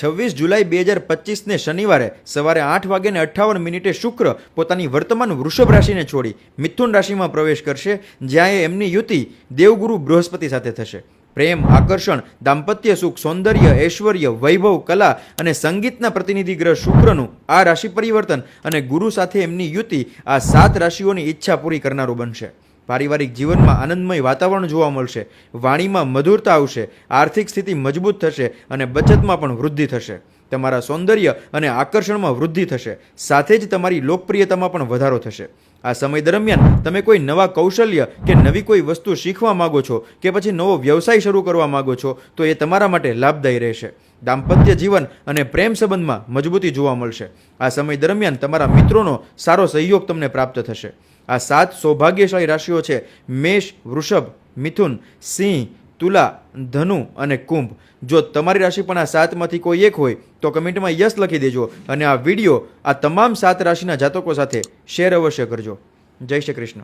છવ્વીસ જુલાઈ બે હજાર પચીસને શનિવારે સવારે આઠ વાગ્યાને અઠ્ઠાવન મિનિટે શુક્ર પોતાની વર્તમાન વૃષભ રાશિને છોડી મિથુન રાશિમાં પ્રવેશ કરશે, જ્યાં એમની યુતિ દેવગુરુ બૃહસ્પતિ સાથે થશે. પ્રેમ, આકર્ષણ, દાંપત્ય સુખ, સૌંદર્ય, ઐશ્વર્ય, વૈભવ, કલા અને સંગીતના પ્રતિનિધિ ગ્રહ શુક્રનું આ રાશિ પરિવર્તન અને ગુરુ સાથે એમની યુતિ આ સાત રાશિઓની ઈચ્છા પૂરી કરનારું બનશે. પારિવારિક જીવનમાં આનંદમય વાતાવરણ જોવા મળશે, વાણીમાં મધુરતા આવશે, આર્થિક સ્થિતિ મજબૂત થશે અને બચતમાં પણ વૃદ્ધિ થશે. તમારા સૌંદર્ય અને આકર્ષણમાં વૃદ્ધિ થશે. સાથે જ તમારી લોકપ્રિયતામાં પણ વધારો થશે. આ સમય દરમિયાન તમે કોઈ નવા કૌશલ્ય કે નવી કોઈ વસ્તુ શીખવા માગો છો કે પછી નવો વ્યવસાય શરૂ કરવા માગો છો, તો એ તમારા માટે લાભદાયી રહેશે. દાંપત્ય જીવન અને પ્રેમ સંબંધમાં મજબૂતી જોવા મળશે. આ સમય દરમિયાન તમારા મિત્રોનો સારો સહયોગ તમને પ્રાપ્ત થશે. આ સાત સૌભાગ્યશાળી રાશિઓ છે. મેષ, વૃષભ, મિથુન, સિંહ, તુલા, ધનુ અને કુંભ. જો તમારી રાશિ પણ આ સાતમાંથી કોઈ એક હોય, તો કમેન્ટમાં યસ લખી દેજો અને આ વીડિયો આ તમામ સાત રાશિના જાતકો સાથે શેર અવશ્ય કરજો. જય શ્રી કૃષ્ણ.